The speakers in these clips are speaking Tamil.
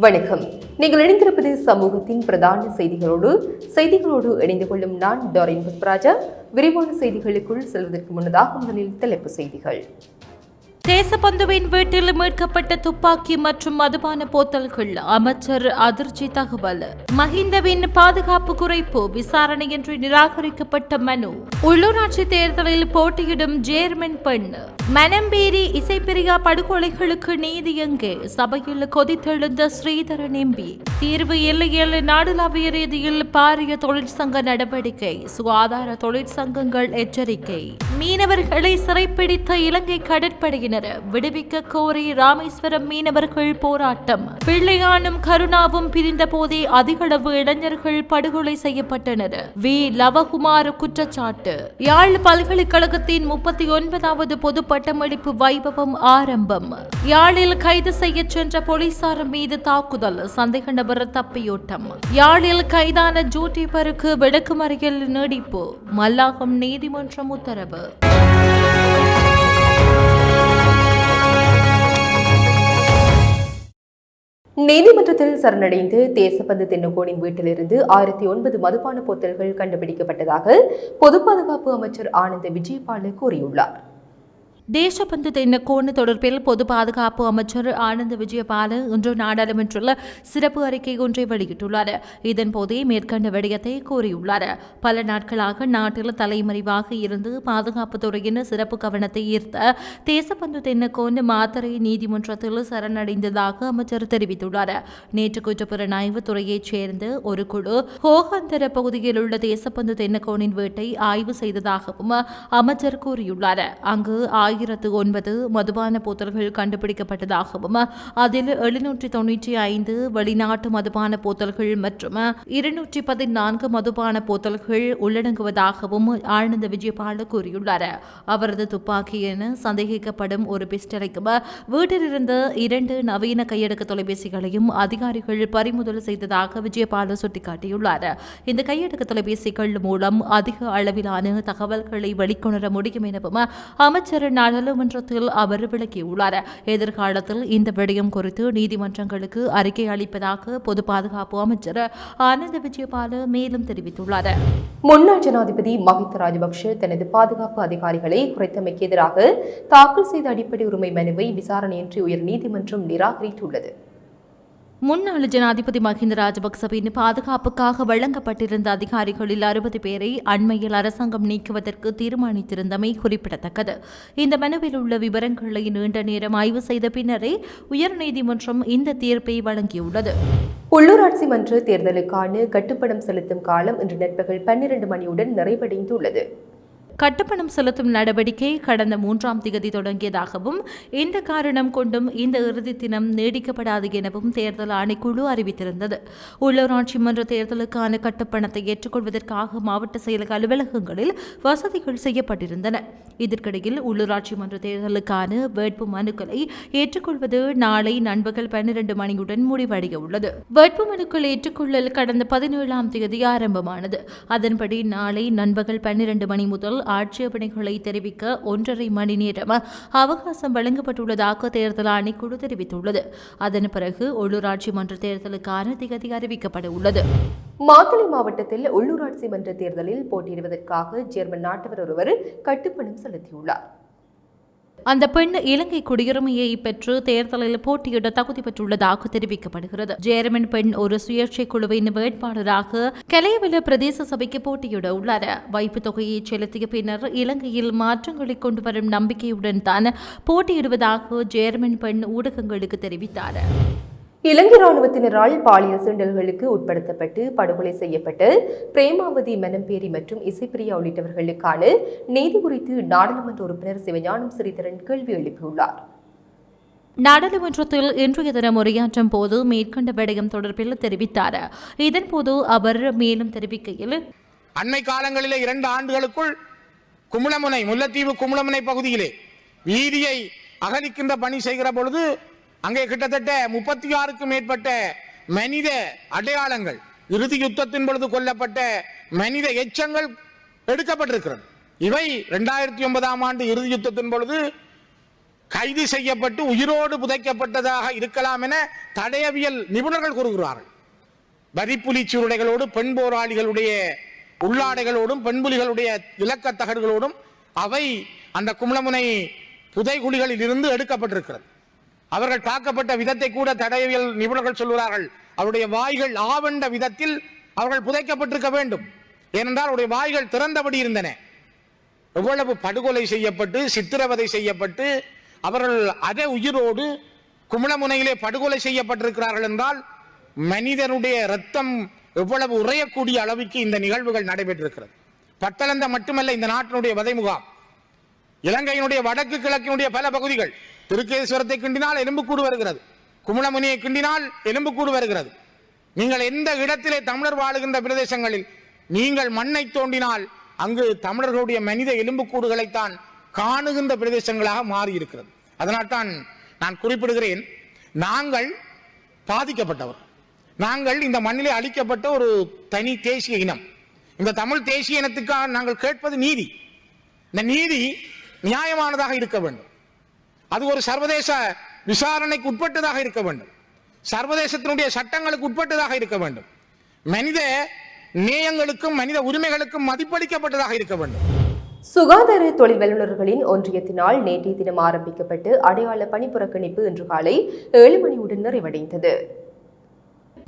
வணக்கம். நீங்கள் இணைந்திருப்பது சமூகத்தின் பிரதான செய்திகளோடு செய்திகளோடு இணைந்து கொள்ளும் நான் டாரின் புத்ராஜா விரிவான செய்திகளுக்குள் செல்வதற்கு முன்னதாக முதலில் தலைப்பு செய்திகள். தேசபந்துவின் வீட்டில் மீட்கப்பட்ட துப்பாக்கி மற்றும் மதுபான போத்தல்கள் அமைச்சர் அதிர்ச்சி தகவல். மஹிந்தவின் பாதுகாப்பு குறைப்பு விசாரணையின்றி நிராகரிக்கப்பட்ட மனு. உள்ளூராட்சி தேர்தலில் போட்டியிடும் ஜேர்மன் பெண். மனம்பேரி இசைப்பிரியா படுகொலைகளுக்கு நீதி எங்கே? சபையில் கொதித்தெழுந்த ஸ்ரீதரன் எம்பி. தீர்வு இல்லையில் நாடுளாவிய ரீதியில் பாரிய தொழிற்சங்க நடவடிக்கை. சுகாதார தொழிற்சங்கங்கள் எச்சரிக்கை. மீனவர்களை சிறைப்பிடித்த இலங்கை கடற்படையினர் விடுவிக்க கோரி ராமேஸ்வரம் மீனவர்கள் போராட்டம். பிள்ளையானும் கருணாவும் பிரிந்த போதே அதிகளவு இளைஞர்கள் படுகொலை செய்யப்பட்டனர். வி. லவகுமார் குற்றச்சாட்டு. யாழ் பல்கலைக்கழகத்தின் முப்பத்தி ஒன்பதாவது பொது பட்டமளிப்பு வைபவம் ஆரம்பம். யாழில் கைது செய்ய சென்ற போலீசார் மீது தாக்குதல் சந்தேக நபர் தப்பியோட்டம். யாழில் கைதான ஜூட்டிபருக்கு விளக்குமறையில் நீடிப்பு மல்லாகம் நீதிமன்றம் உத்தரவு. நீதிமன்றத்தில் சரணடைந்து தேசபந்து தென்னுகோனின் வீட்டிலிருந்து ஆயிரத்தி ஒன்பது மதுபான போத்தல்கள் கண்டுபிடிக்கப்பட்டதாக பொது பாதுகாப்பு அமைச்சர் ஆனந்த விஜயபாலு கூறியுள்ளார். தேசபந்து தென்னக்கோணு தொடர்பில் பொது பாதுகாப்பு அமைச்சர் ஆனந்த விஜயபால இன்று நாடாளுமன்றில் சிறப்பு அறிக்கை ஒன்றை வெளியிட்டுள்ளார். இதன்போதே மேற்கண்ட விடயத்தை கூறியுள்ளார். பல நாட்களாக நாட்டில் தலைமறைவாக இருந்து பாதுகாப்பு துறையின் சிறப்பு கவனத்தை ஈர்த்த தேசபந்து தென்னக்கோன் மாத்தறை நீதிமன்றத்தில் சரணடைந்ததாக அமைச்சர் தெரிவித்துள்ளார். நேற்று குற்றப்புலனாய்வு துறையைச் சேர்ந்த ஒரு குழு ஹோகந்தர பகுதியில் உள்ள தேசபந்து தென்னக்கோனின் வீட்டை ஆய்வு செய்ததாகவும் அமைச்சர் கூறியுள்ளார். அங்கு ஆயிரத்து ஒன்பது மதுபான போத்தல்கள் கண்டுபிடிக்கப்பட்டதாகவும் அதில் எழுநூற்றி தொன்னூற்றி ஐந்து வெளிநாட்டு மதுபான போத்தல்கள் மற்றும் இருநூற்றி பதினான்கு மதுபான போத்தல்கள் உள்ளடங்குவதாகவும் ஆனந்த விஜயபால கூறியுள்ளார். அவரது துப்பாக்கி என சந்தேகிக்கப்படும் ஒரு பிஸ்டலைக்கும் வீட்டிலிருந்த இரண்டு நவீன கையடக்க தொலைபேசிகளையும் அதிகாரிகள் பறிமுதல் செய்ததாக விஜயபால சுட்டிக்காட்டியுள்ளார். இந்த கையடக்க தொலைபேசிகள் மூலம் அதிக அளவிலான தகவல்களை வெளிக்கொணர முடியும் எனவும் அமைச்சர் நாடாளுமன்றத்தில் அவர் விளக்கியுள்ளார். எதிர்காலத்தில் இந்த விடயம் குறித்து நீதிமன்றங்களுக்கு அறிக்கை அளிப்பதாக பொது பாதுகாப்பு அமைச்சர் ஆனந்த விஜயபால மேலும் தெரிவித்துள்ளார். முன்னாள் ஜனாதிபதி மஹிந்த ராஜபக்ஷ தனது பாதுகாப்பு அதிகாரிகளை குறைத்தமைக்கு எதிராக தாக்கல் செய்த அடிப்படை உரிமை மனுவை விசாரணையின்றி உயர் நீதிமன்றம் நிராகரித்துள்ளது. முன்னாள் ஜனாதிபதி மஹிந்த ராஜபக்சவின் பாதுகாப்புக்காக வழங்கப்பட்டிருந்த அதிகாரிகளில் அறுபது பேரை அண்மையில் அரசாங்கம் நீக்குவதற்கு தீர்மானித்திருந்தமை குறிப்பிடத்தக்கது. இந்த மனுவில் உள்ள விவரங்களை நீண்ட நேரம் ஆய்வு செய்த பின்னரே உயர்நீதிமன்றம் இந்த தீர்ப்பை வழங்கியுள்ளது. உள்ளூராட்சி மன்ற தேர்தலுக்கான கட்டுப்படம் செலுத்தும் காலம் இன்று நண்பகல் பன்னிரண்டு மணியுடன் நிறைவடைந்துள்ளது. கட்டுப்பணம் செலுத்தும் நடவடிக்கை கடந்த மூன்றாம் திகதி தொடங்கியதாகவும் இந்த காரணம் கொண்டும் இந்த இறுதி தினம் நீடிக்கப்படாது எனவும் தேர்தல் ஆணைக்குழு அறிவித்திருந்தது. உள்ளூராட்சி மன்ற தேர்தலுக்கான கட்டுப்பணத்தை ஏற்றுக்கொள்வதற்காக மாவட்ட செயலக அலுவலகங்களில் வசதிகள் செய்யப்பட்டிருந்தன. இதற்கிடையில் உள்ளூராட்சி மன்ற தேர்தலுக்கான வேட்பு மனுக்களை ஏற்றுக்கொள்வது நாளை நண்பகல் பன்னிரண்டு மணியுடன் முடிவடைய உள்ளது வேட்பு மனுக்கள் ஏற்றுக்கொள்ளல் கடந்த பதினேழாம் தேதி ஆரம்பமானது. அதன்படி நாளை நண்பகல் பன்னிரண்டு மணி முதல் ஆட்சேபனைகளை தெரிவிக்க ஒன்றரை மணி நேரம் அவகாசம் வழங்கப்பட்டுள்ளதாக தேர்தல் ஆணைக்குழு தெரிவித்துள்ளது. அதன் பிறகு உள்ளூராட்சி மன்ற தேர்தலுக்கான திகதி அறிவிக்கப்பட உள்ளது. மாத்தளை மாவட்டத்தில் உள்ளூராட்சி மன்ற தேர்தலில் போட்டியிடுவதற்காக ஜெர்மன் நாட்டவர் ஒருவர் கட்டுப்பணம் செலுத்தியுள்ளார். அந்த பெண் இலங்கை குடியுரிமையை பெற்று தேர்தலில் போட்டியிட தகுதி பெற்றுள்ளதாக தெரிவிக்கப்படுகிறது. ஜேர்மன் பெண் ஒரு சுயேட்சை குழுவின் வேட்பாளராக கலைவல பிரதேச சபைக்கு போட்டியிட உள்ளார். வைப்பு தொகையை செலுத்திய பின்னர் இலங்கையில் மாற்றங்களை கொண்டு வரும் நம்பிக்கையுடன் தான் போட்டியிடுவதாக ஜேர்மன் பெண் ஊடகங்களுக்கு தெரிவித்தார். இலங்கை ராணுவத்தினரால் பாலியல் சீண்டல்களுக்கு உட்படுத்தப்பட்டு படுகொலை செய்யப்பட்ட பிரேமாவதி மனம்பேரி மற்றும் இசைப்பிரியா உள்ளிட்டவர்களுக்கான நீதி குறித்து நாடாளுமன்ற உறுப்பினர் சிவஞானம் ஸ்ரீதரன் கேள்வி எழுப்பியுள்ளார். நாடாளுமன்றத்தில் இன்றைய தினம் உரையாற்றும் போது மேற்கண்ட விடயம் தொடர்பில் தெரிவித்தார். இதன்போது அவர் மேலும் தெரிவிக்கையில் அண்மை காலங்களிலே இரண்டு ஆண்டுகளுக்குள் குமுளமுனை முல்லைத்தீவு குமுளமுனை பகுதியிலே வீதியை அகலிக்கின்ற பணி செய்கிற பொழுது அங்கே கிட்டத்தட்ட முப்பத்தி ஆறுக்கும் மேற்பட்ட மனித அடையாளங்கள் இறுதி யுத்தத்தின் பொழுது கொல்லப்பட்ட மனித எச்சங்கள் எடுக்கப்பட்டிருக்கிறது. இவை இரண்டாயிரத்தி ஒன்பதாம் ஆண்டு இறுதி யுத்தத்தின் பொழுது கைது செய்யப்பட்டு உயிரோடு புதைக்கப்பட்டதாக இருக்கலாம் என தடயவியல் நிபுணர்கள் கூறுகிறார்கள். வரிப்புலி சீருடைகளோடு பெண் போராளிகளுடைய உள்ளாடைகளோடும் பெண்புலிகளுடைய இலக்க தகடுகளோடும் அவை அந்த கும்பலமுனை புதைகுழிகளில் இருந்து எடுக்கப்பட்டிருக்கிறது. அவர்கள் தாக்கப்பட்ட விதத்தை கூட தடயவியல் நிபுணர்கள் சொல்கிறார்கள் அவருடைய வாய்கள் ஆவண்ட விதத்தில் அவர்கள் புதைக்கப்பட்டிருக்க வேண்டும். ஏனென்றால் அவருடைய வாய்கள் திறந்தபடி இருந்தன. எவ்வளவு படுகொலை செய்யப்பட்டு சித்திரவதை செய்யப்பட்டு அவர்கள் அதே உயிரோடு கும்பலமுனையிலே படுகொலை செய்யப்பட்டிருக்கிறார்கள் என்றால் மனிதனுடைய ரத்தம் எவ்வளவு உறையக்கூடிய அளவுக்கு இந்த நிகழ்வுகள் நடைபெற்றிருக்கிறது. பத்தலந்த மட்டுமல்ல இந்த நாட்டினுடைய வதை முகாம் இலங்கையினுடைய வடக்கு கிழக்கினுடைய பல பகுதிகள் திருக்கேஸ்வரத்தை கிண்டினால் எலும்புக்கூடு வருகிறது. குமுளமுனியை கிண்டினால் எலும்புக்கூடு வருகிறது. நீங்கள் எந்த இடத்திலே தமிழர் வாழுகின்ற பிரதேசங்களில் நீங்கள் மண்ணை தோண்டினால் அங்கு தமிழர்களுடைய மனித எலும்புக்கூடுகளைத்தான் காணுகின்ற பிரதேசங்களாக மாறி இருக்கிறது அதனால்தான் நான் குறிப்பிடுகிறேன் நாங்கள் பாதிக்கப்பட்டவர். நாங்கள் இந்த மண்ணிலே அளிக்கப்பட்ட ஒரு தனி தேசிய இனம். இந்த தமிழ் தேசிய இனத்துக்காக நாங்கள் கேட்பது நீதி. இந்த நீதி நியாயமானதாக இருக்க வேண்டும். அது ஒரு சர்வதேச விசாரணைக்கு உட்பட்டதாக இருக்க வேண்டும். சர்வதேசத்தினுடைய சட்டங்களுக்கு உட்பட்டதாக இருக்க வேண்டும். மனித நேயங்களுக்கும் மனித உரிமைகளுக்கும் மதிப்பளிக்கப்பட்டதாக இருக்க வேண்டும். சுகாதார தொழில் வல்லுநர்களின் ஒன்றியத்தினால் நேற்றைய தினம் ஆரம்பிக்கப்பட்டு அடையாள பணிப்புறக்கணிப்பு இன்று காலை ஏழு மணியுடன் நிறைவடைந்தது.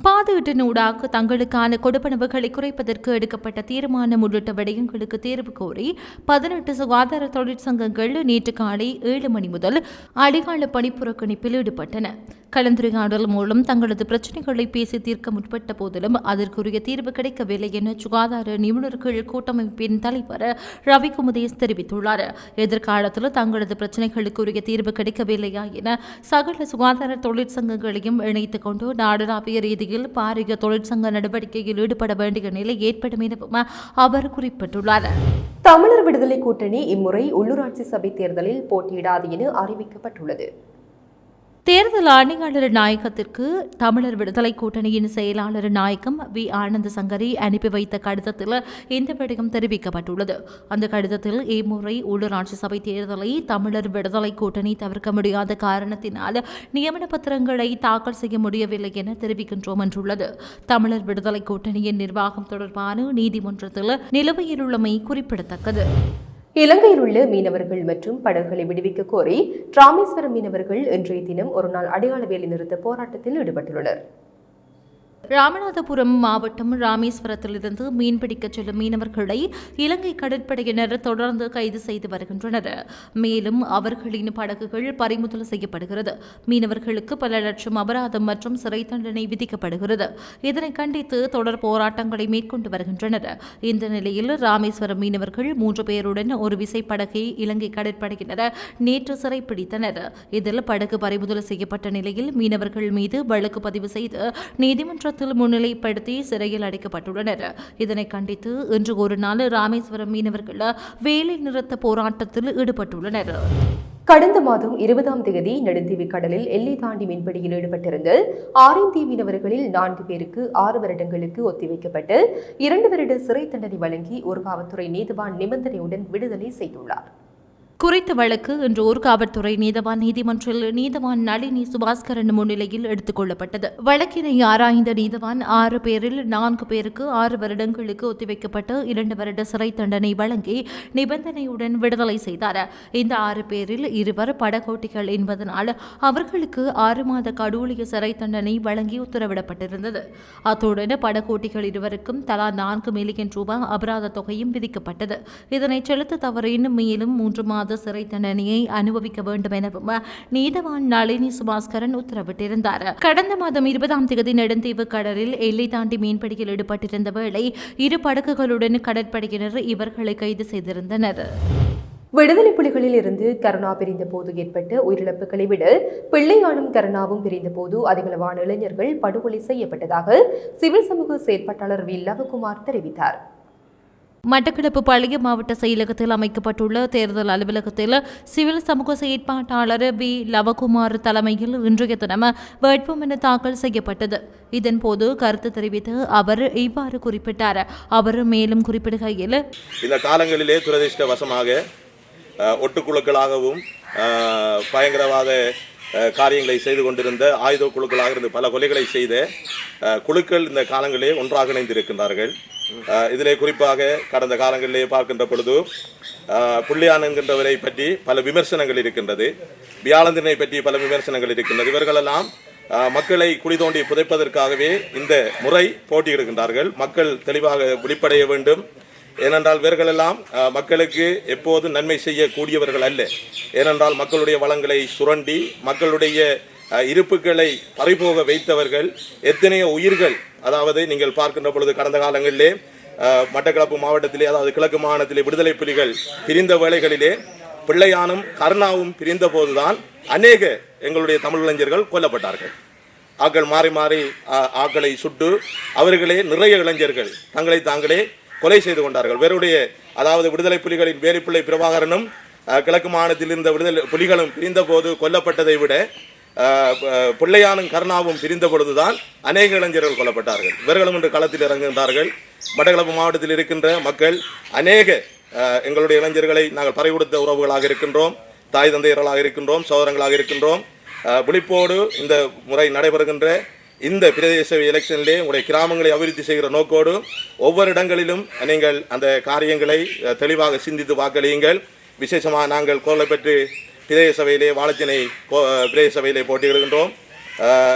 பாதுகாட்டினூடாக தங்களுக்கான கொடுப்பனவுகளை குறைப்பதற்கு எடுக்கப்பட்ட தீர்மானம் உள்ளிட்ட விடயங்களுக்கு தீர்வு கோரி பதினெட்டு சுகாதார தொழிற்சங்கங்கள் நேற்று காலை ஏழு மணி முதல் அடிகால பணிப்புறக்கணிப்பில் ஈடுபட்டன. கலந்துரையாடல் மூலம் தங்களது பிரச்சினைகளை பேசி தீர்க்க முற்பட்ட போதிலும் அதற்குரிய தீர்வு கிடைக்கவில்லை என சுகாதார நிபுணர்கள் கூட்டமைப்பின் தலைவர் ரவி குமுதேஷ் தெரிவித்துள்ளார். எதிர்காலத்தில் தங்களது பிரச்சினைகளுக்குரிய தீர்வு கிடைக்கவில்லையா என சகல சுகாதார தொழிற்சங்கங்களையும் இணைத்துக் கொண்டு நாடளாவிய ரீதியில் பாரிய தொழிற்சங்க நடவடிக்கையில் ஈடுபட வேண்டிய நிலை ஏற்படும் எனவும் அவர் குறிப்பிட்டுள்ளார். தமிழர் விடுதலை கூட்டணி இம்முறை உள்ளூராட்சி சபை தேர்தலில் போட்டியிடாது என அறிவிக்கப்பட்டுள்ளது. தேர்தல் ஆணையாளர் நாயகத்திற்கு தமிழர் விடுதலை கூட்டணியின் செயலாளர் நாயகம் வி. ஆனந்த சங்கரி அனுப்பி வைத்த கடிதத்தில் இந்த விடயம் தெரிவிக்கப்பட்டுள்ளது. அந்த கடிதத்தில் இம்முறை உள்ளூராட்சி சபை தேர்தலை தமிழர் விடுதலை கூட்டணி தவிர்க்க முடியாத காரணத்தினால் நியமன பத்திரங்களை தாக்கல் செய்ய முடியவில்லை என தெரிவிக்கின்றோம் என்றுள்ளது. தமிழர் விடுதலை கூட்டணியின் நிர்வாகம் தொடர்பான நீதிமன்றத்தில் நிலுவையில் உள்ளமை குறிப்பிடத்தக்கது. இலங்கையில் உள்ள மீனவர்கள் மற்றும் படகுகளை விடுவிக்க கோரி ராமேஸ்வரம் மீனவர்கள் இன்றைய தினம் ஒருநாள் அடையாள வேலை நிறுத்த போராட்டத்தில் ஈடுபட்டுள்ளனர். ராமநாதபுரம் மாவட்டம் ராமேஸ்வரத்திலிருந்து மீன்பிடிக்கச் செல்லும் மீனவர்களை இலங்கை கடற்படையினர் தொடர்ந்து கைது செய்து வருகின்றனர். மேலும் அவர்களின் படகுகள் பறிமுதல் செய்யப்படுகிறது. மீனவர்களுக்கு பல லட்சம் அபராதம் மற்றும் சிறை தண்டனை விதிக்கப்படுகிறது. இதனை கண்டித்து தொடர் போராட்டங்களை மேற்கொண்டு வருகின்றனர். இந்த நிலையில் ராமேஸ்வரம் மீனவர்கள் மூன்று பேருடன் ஒரு விசைப்படகை இலங்கை கடற்படையினர் நேற்று சிறைப்பிடித்தனர். இதில் படகு பறிமுதல் செய்யப்பட்ட நிலையில் மீனவர்கள் மீது வழக்கு பதிவு செய்து நீதிமன்ற குற்றத்தில் முன்னிலைப்படுத்தி சிறையில் அடைக்கப்பட்டுள்ளனர். இதனை கண்டித்து இன்று ஒரு நாள் ராமேஸ்வரம் மீனவர்கள் வேலை நிறுத்த போராட்டத்தில் ஈடுபட்டுள்ளனர். கடந்த மாதம் இருபதாம் தேதி நெடுந்தீவு கடலில் எல்லை தாண்டி மீன்பிடியில் ஈடுபட்டிருந்த ஆரந்தி மீனவர்களில் நான்கு பேருக்கு ஆறு வருடங்களுக்கு ஒத்திவைக்கப்பட்டு இரண்டு வருட சிறை தண்டனை வழங்கி ஒரு காவல்துறை நீதிவான் நிபந்தனையுடன் விடுதலை செய்துள்ளார். குறித்த வழக்கு இன்று ஒரு காவல்துறை நீதவான் நீதிமன்றில் நீதவான் நளினி சுபாஸ்கரன் முன்னிலையில் எடுத்துக் கொள்ளப்பட்டது. வழக்கினை ஆராய்ந்த நீதவான் ஆறு பேரில் நான்கு பேருக்கு ஆறு வருடங்களுக்கு ஒத்திவைக்கப்பட்டு இரண்டு வருட சிறை தண்டனை வழங்கி நிபந்தனையுடன் விடுதலை செய்தார். இந்த ஆறு பேரில் இருவர் படகோட்டிகள் என்பதனால் அவர்களுக்கு ஆறு மாத கடூழிய சிறை தண்டனை வழங்கி உத்தரவிடப்பட்டிருந்தது. அத்துடன் படகோட்டிகள் இருவருக்கும் தலா நான்கு மில்லியன் ரூபாய் அபராத தொகையும் விதிக்கப்பட்டது. இதனை செலுத்த தவறின் மேலும் மூன்று மாத மாத சிறை தண்டனையை அனுபவிக்க வேண்டும் எனவும் நீதவான் நளினி சுபாஸ்கரன் உத்தரவிட்டிருந்தார். கடந்த மாதம் இருபதாம் தேதி நெடுந்தீவு கடலில் எல்லை தாண்டி மீன்பிடியில் ஈடுபட்டிருந்த வேளை இரு படகுகளுடன் கடற்படையினர் இவர்களை கைது செய்திருந்தனர். விடுதலை புலிகளில் இருந்து கருணா பிரிந்த போது ஏற்பட்ட உயிரிழப்புகளை விட பிள்ளையானும் கருணாவும் பிரிந்த போது அதிகளவான இளைஞர்கள் படுகொலை செய்யப்பட்டதாக சிவில் சமூக செயற்பாட்டாளர் வி லவகுமார் தெரிவித்தார். மட்டக்களப்பு பழைய மாவட்ட செயலகத்தில் அமைக்கப்பட்டுள்ள தேர்தல் அலுவலகத்தில் சிவில் சமூக செயற்பாட்டாளர் பி லவகுமார் தலைமையில் இன்றைய தினம் வேட்புமனு தாக்கல் செய்யப்பட்டது. இதன்போது கருத்து தெரிவித்து அவர் இவ்வாறு குறிப்பிட்டார். அவர் மேலும் குறிப்பிடுகையில் இந்த காலங்களிலே துரதிருஷ்டவசமாக ஒட்டுக்குழுக்களாகவும் பயங்கரவாத காரியங்களை செய்து கொண்டிருந்த ஆயுத குழுக்களாக இருந்து பல கொலைகளை செய்த குழுக்கள் இந்த காலங்களிலே ஒன்றாக இணைந்திருக்கின்றார்கள். இதிலே குறிப்பாக கடந்த காலங்களிலே பார்க்கின்ற பொழுது ஆஹ், புள்ளியான் என்கின்றவரை பற்றி பல விமர்சனங்கள் இருக்கின்றது. வியாழந்தினை பற்றி பல விமர்சனங்கள் இருக்கின்றது. இவர்களெல்லாம் மக்களை குழி தோண்டி புதைப்பதற்காகவே இந்த முறை போட்டியிடுகின்றார்கள். மக்கள் தெளிவாக வெளிப்படைய வேண்டும். ஏனென்றால் இவர்களெல்லாம் மக்களுக்கு எப்போதும் நன்மை செய்யக்கூடியவர்கள் அல்ல. ஏனென்றால் மக்களுடைய வளங்களை சுரண்டி மக்களுடைய இருப்புகளை பறிபோக வைத்தவர்கள் எத்தனையோ உயிர்கள் அதாவது நீங்கள் பார்க்கின்ற பொழுது கடந்த காலங்களிலே மட்டக்களப்பு மாவட்டத்திலே அதாவது கிழக்கு மாகாணத்திலே விடுதலை புலிகள் பிரிந்த வேளைகளிலே பிள்ளையானும் கருணாவும் பிரிந்த போதுதான் அநேக எங்களுடைய தமிழ் இளைஞர்கள் கொல்லப்பட்டார்கள். ஆக்கள் மாறி மாறி ஆக்களை சுட்டு அவர்களே நிறைய இளைஞர்கள் தங்களை தாங்களே கொலை செய்து கொண்டார்கள். வெறுடைய அதாவது விடுதலை புலிகளின் வேலிப்பிள்ளை பிரபாகரனும் கிழக்கு மாநிலத்தில் இருந்த விடுதலை புலிகளும் பிரிந்த போது கொல்லப்பட்டதை விட பிள்ளையானும் கருணாவும் பிரிந்த பொழுதுதான் அநேக இளைஞர்கள் கொல்லப்பட்டார்கள். இவர்களும் இன்று களத்தில் இறங்குகின்றார்கள். மட்டக்களப்பு மாவட்டத்தில் இருக்கின்ற மக்கள் அநேக எங்களுடைய இளைஞர்களை நாங்கள் பறை கொடுத்த உறவுகளாக இருக்கின்றோம். தாய் தந்தையர்களாக இருக்கின்றோம் சோதரங்களாக இருக்கின்றோம். விழிப்போடு இந்த முறை நடைபெறுகின்ற இந்த பிரதேச எலெக்ஷனிலே உங்களுடைய கிராமங்களை அபிவிருத்தி செய்கிற நோக்கோடு ஒவ்வொரு இடங்களிலும் நீங்கள் அந்த காரியங்களை தெளிவாக சிந்தித்து வாக்களியுங்கள். விசேஷமாக நாங்கள் கோலப்பெற்று பிரதேச சபையிலே வாழத்தினை கோ- பிரதேச சபையிலே போட்டியிடுகின்றோம்.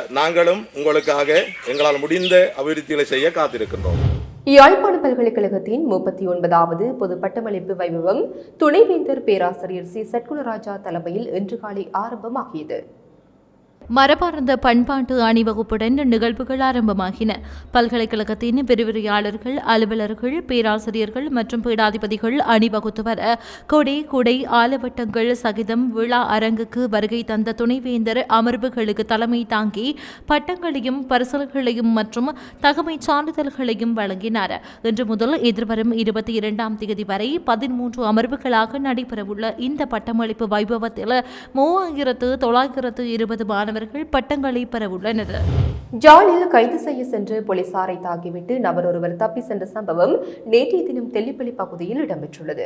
நாங்களும் உங்களுக்காக எங்களால் முடிந்த அபிவிருத்திகளை செய்ய காத்திருக்கின்றோம். யாழ்ப்பாண பல்கலைக்கழகத்தின் முப்பத்தி ஒன்பதாவது பொது பட்டமளிப்பு வைபவம் துணைவேந்தர் பேராசிரியர் சி. சட்குணராஜா தலைமையில் இன்று காலை ஆரம்பமாகியது. மரபார்ந்த பண்பாட்டு அணிவகுப்புடன் நிகழ்வுகள் ஆரம்பமாகின. பல்கலைக்கழகத்தின் விரிவுரையாளர்கள் அலுவலர்கள் பேராசிரியர்கள் மற்றும் பீடாதிபதிகள் அணிவகுத்து வர கொடை குடை ஆலவட்டங்கள் சகிதம் விழா அரங்குக்கு வருகை தந்த துணைவேந்தர் அமர்வுகளுக்கு தலைமை தாங்கி பட்டங்களையும் பரிசல்களையும் மற்றும் தகமை சான்றிதழ்களையும் வழங்கினார். இன்று முதல் எதிர்வரும் இருபத்தி இரண்டாம் தேதி வரை பதிமூன்று அமர்வுகளாக நடைபெறவுள்ள இந்த பட்டமளிப்பு வைபவத்தில் மூவாயிரத்து தொள்ளாயிரத்து இருபது மாணவர்கள் பட்டங்களை பெறவுள்ளனர். ஜாலில் கைது செய்ய சென்று போலீசாரை தாக்கிவிட்டு நபர் ஒருவர் தப்பி சென்ற சம்பவம் நேற்றைய தினம் தெல்லிப்பள்ளி பகுதியில் இடம்பெற்றுள்ளது.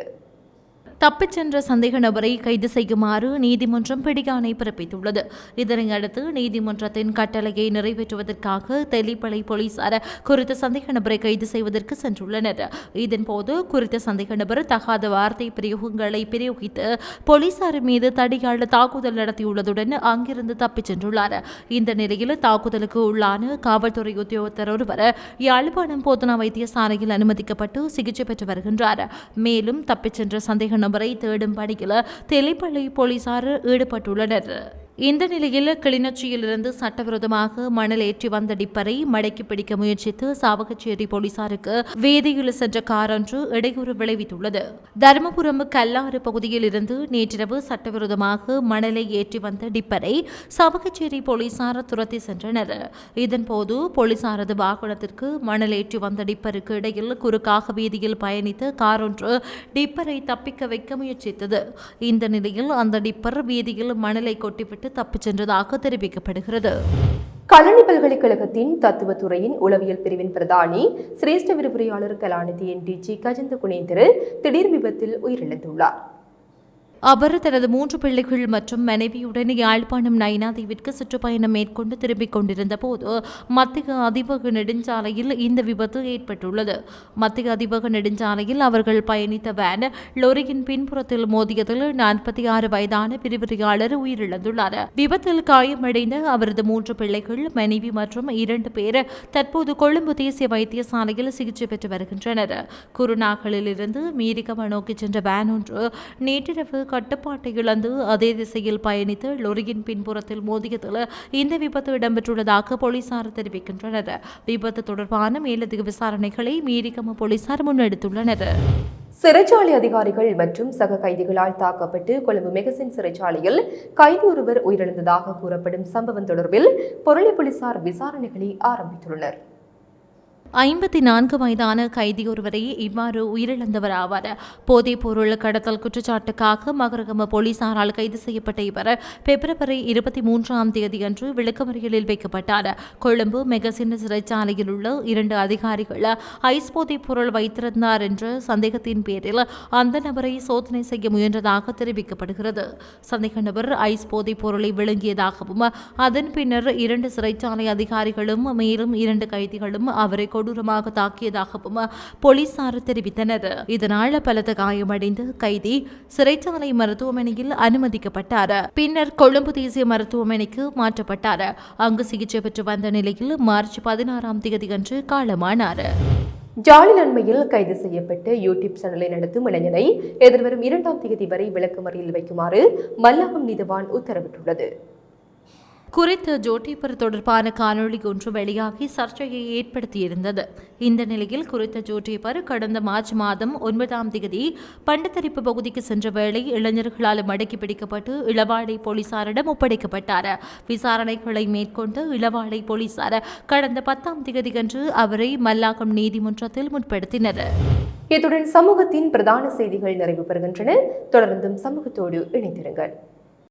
தப்பிச் சென்ற சந்தேக நபரை கைது செய்யுமாறு நீதிமன்றம் பிடியாணை பிறப்பித்துள்ளது. இதனையடுத்து நீதிமன்றத்தின் கட்டளையை நிறைவேற்றுவதற்காக தெல்லிப்பளை போலீசார் குறித்த சந்தேக நபரை கைது செய்வதற்கு சென்றுள்ளனர். இதன்போது குறித்த சந்தேக நபர் தகாத வார்த்தை பிரயோகங்களை பிரயோகித்து போலீசார் மீது தடியால் தாக்குதல் நடத்தியுள்ளதுடன் அங்கிருந்து தப்பிச் சென்றுள்ளார். இந்த நிலையில் தாக்குதலுக்கு உள்ளான காவல்துறை உத்தியோகத்தர் ஒருவர் யாழ்ப்பாணம் போதனா வைத்தியசாலையில் அனுமதிக்கப்பட்டு சிகிச்சை பெற்று வருகின்றார். மேலும் தப்பிச் சென்ற சந்தேக நபரை தேடும் பணியில் தெளிப்பள்ளி போலீசார் ஈடுபட்டுள்ளனர். இந்த நிலையில் கிளிநொச்சியிலிருந்து சட்டவிரோதமாக மணல் ஏற்றி வந்த டிப்பரை மடக்கி பிடிக்க முயற்சித்து சாவகச்சேரி போலீசாருக்கு வீதியில் சென்ற கார் ஒன்று இடையூறு விளைவித்துள்ளது. தருமபுரம் கல்லாறு பகுதியில் இருந்து நேற்றிரவு சட்டவிரோதமாக மணலை ஏற்றி வந்த டிப்பரை சாவகச்சேரி போலீசார் துரத்தி சென்றனர். இதன்போது போலீசாரது வாகனத்திற்கு மணல் ஏற்றி வந்த டிப்பருக்கு இடையில் குறுக்காக வீதியில் பயணித்து கார் ஒன்று டிப்பரை தப்பிக்க வைக்க முயற்சித்தது. இந்த நிலையில் அந்த டிப்பர் வீதியில் மணலை கொட்டிவிட்டு தப்பிச் சென்றதாக தெரிவிக்கப்படுகிறது. கலனி பல்கலைக்கழகத்தின் தத்துவத்துறையின் உளவியல் பிரிவின் பிரதானி சிரேஷ்ட விரிவுரையாளர் கலாநிதி என் டி ஜி கஜந்த குணேந்திர திடீர் விபத்தில் உயிரிழந்துள்ளார். அவர் தனது மூன்று பிள்ளைகள் மற்றும் மனைவியுடன் யாழ்ப்பாணம் நைனாதீவிற்கு சுற்றுப்பயணம் மேற்கொண்டு திரும்பிக் கொண்டிருந்த போது மத்திய அதிபக நெடுஞ்சாலையில் இந்த விபத்து ஏற்பட்டுள்ளது. மத்திய அதிபக நெடுஞ்சாலையில் அவர்கள் பயணித்த வேன் லொரியின் பின்புறத்தில் மோதியதில் நாற்பத்தி ஆறு வயதான பிரிவிரியாளர் உயிரிழந்துள்ளார். விபத்தில் காயமடைந்த அவரது மூன்று பிள்ளைகள் மனைவி மற்றும் இரண்டு பேர் தற்போது கொழும்பு தேசிய வைத்தியசாலையில் சிகிச்சை பெற்று வருகின்றனர். குருநாகலிலிருந்து மீரிகம நோக்கி சென்ற வேன் ஒன்று நேற்றிரவு கட்டுப்பாட்டை இழந்து அதே திசையில் பயணித்து லொரியின் பின்புறத்தில் மோதியதில் இந்த விபத்து இடம்பெற்றுள்ளதாக போலீசார் தெரிவிக்கின்றனர். விபத்து தொடர்பான மேலதிக விசாரணைகளை மீரிகம போலீசார் முன்னெடுத்துள்ளனர். சிறைச்சாலை அதிகாரிகள் மற்றும் சக கைதிகளால் தாக்கப்பட்டு கொழும்பு மெகசின் சிறைச்சாலையில் கைதி ஒருவர் உயிரிழந்ததாக கூறப்படும் சம்பவம் தொடர்பில் பொருளை போலீசார் விசாரணைகளை ஆரம்பித்துள்ளனர். ஐம்பத்தி நான்கு வயதான கைதி ஒருவரை இவ்வாறு உயிரிழந்தவர் ஆவார் போதைப் பொருள் கடத்தல் குற்றச்சாட்டுக்காக மகரகம போலீசாரால் கைது செய்யப்பட்ட இவர் பிப்ரவரி இருபத்தி மூன்றாம் தேதியன்று விளக்கமறியலில் வைக்கப்பட்டார். கொழும்பு மெகசின சிறைச்சாலையில் உள்ள இரண்டு அதிகாரிகள் ஐஸ் போதைப் பொருள் வைத்திருந்தார் என்ற சந்தேகத்தின் பேரில் அந்த நபரை சோதனை செய்ய முயன்றதாக தெரிவிக்கப்படுகிறது. சந்தேக நபர் ஐஸ் போதைப் பொருளை விழுங்கியதாகவும் அதன் பின்னர் இரண்டு சிறைச்சாலை அதிகாரிகளும் மேலும் இரண்டு கைதிகளும் அவரை கொடூரமாக தாக்கியதாகவும் போலீசார் தெரிவித்தனர். இதனால் பலத்த காயமடைந்த கைதி சிறைச்சாலை மருத்துவமனையில் அனுமதிக்கப்பட்டார். பின்னர் கொழும்பு தேசிய மருத்துவமனைக்கு மாற்றப்பட்டார். அங்கு சிகிச்சை பெற்று வந்த நிலையில் மார்ச் பதினாறாம் தேதியன்று காலமானார். ஜாலி நன்மையில் கைது செய்யப்பட்டு யூடியூப் சேனலை நடத்தும் இளைஞனை எதிர்வரும் இரண்டாம் தேதி வரை விளக்கமறியல் வைக்குமாறு மல்லாகம் நீதவான் உத்தரவிட்டுள்ளது. குறித்த ஜோட்டிபர் தொடர்பான காணொளி ஒன்று வெளியாகி சர்ச்சையை ஏற்படுத்தியிருந்தது. இந்த நிலையில் குறித்த ஜோட்டிபர் கடந்த மார்ச் மாதம் ஒன்பதாம் தேதி பண்டத்தரிப்பு பகுதிக்கு சென்ற வேளை இளைஞர்களால் மடக்கி பிடிக்கப்பட்டு இளவாடை போலீசாரிடம் ஒப்படைக்கப்பட்டார். விசாரணைகளை மேற்கொண்டு இளவாடை போலீசார் கடந்த பத்தாம் தேதியன்று அவரை மல்லாகம் நீதிமன்றத்தில் முற்படுத்தினர். இத்துடன் சமூகத்தின் பிரதான செய்திகள் நிறைவு பெறுகின்றன. தொடர்ந்தும் சமூகத்தோடு இணைந்திருங்கள்.